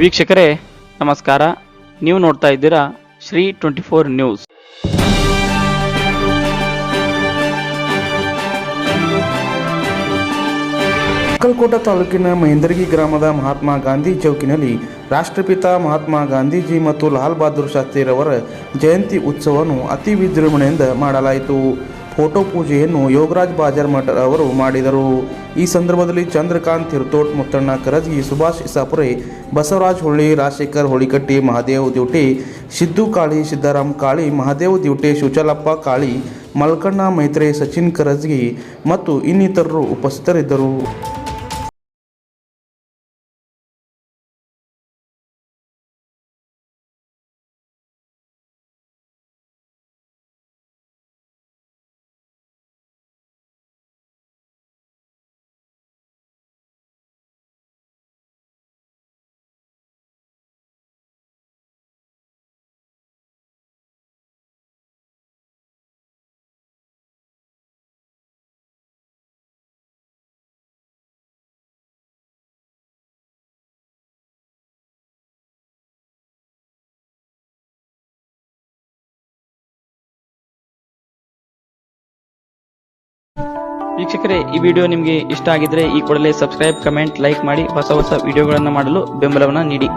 ವೀಕ್ಷಕರೇ, ನಮಸ್ಕಾರ. ನೀವು ನೋಡ್ತಾ ಇದ್ದೀರಾ Shri twenty four news. Akkalkot ತಾಲೂಕಿನ ಮಹೇಂದ್ರಗಿ ಗ್ರಾಮದ ಮಹಾತ್ಮ ಗಾಂಧಿ ಚೌಕಿನಲ್ಲಿ ರಾಷ್ಟ್ರಪಿತ ಮಹಾತ್ಮ ಗಾಂಧೀಜಿ ಮತ್ತು ಲಾಲ್ ಬಹದ್ದೂರ್ ಶಾಸ್ತ್ರಿರವರ ಜಯಂತಿ ಉತ್ಸವವನ್ನು ಅತಿ ವಿಜೃಂಭಣೆಯಿಂದ ಮಾಡಲಾಯಿತು. ಫೋಟೋ ಪೂಜೆಯನ್ನು ಯೋಗರಾಜ್ ಬಾಜರ್ ಮಠ ಅವರು ಮಾಡಿದರು. ಈ ಸಂದರ್ಭದಲ್ಲಿ ಚಂದ್ರಕಾಂತ್ ಹಿರ್ತೋಟ್ ಮುತ್ತಣ್ಣ ಕರಜ್ಗಿ, ಸುಭಾಷ್ ಇಸಾಪುರೆ, ಬಸವರಾಜ್ ಹುಳ್ಳಿ, ರಾಜಶೇಖರ್ ಹೊಳಿಕಟ್ಟಿ, ಮಹಾದೇವ್ ದಿವಟಿ ಸಿದ್ದು ಕಾಳಿ, ಸಿದ್ದಾರಾಮ್ ಕಾಳಿ, ಮಹಾದೇವ್ ದಿವಟಿ ಶುಚಲಪ್ಪ ಕಾಳಿ, ಮಲ್ಕಣ್ಣ ಮೈತ್ರೆ, ಸಚಿನ್ ಕರಜ್ಗಿ ಮತ್ತು ಇನ್ನಿತರರು ಉಪಸ್ಥಿತರಿದ್ದರು. ವೀಕ್ಷಕರೇ, ಈ ವಿಡಿಯೋ ನಿಮಗೆ ಇಷ್ಟ ಆಗಿದ್ರೆ ಈ ಕೂಡಲೇ ಸಬ್ಸ್ಕ್ರೈಬ್, ಕಮೆಂಟ್, ಲೈಕ್ ಮಾಡಿ ಹೊಸ ಹೊಸ ವಿಡಿಯೋಗಳನ್ನು ಮಾಡಲು ಬೆಂಬಲವನ್ನು ನೀಡಿ.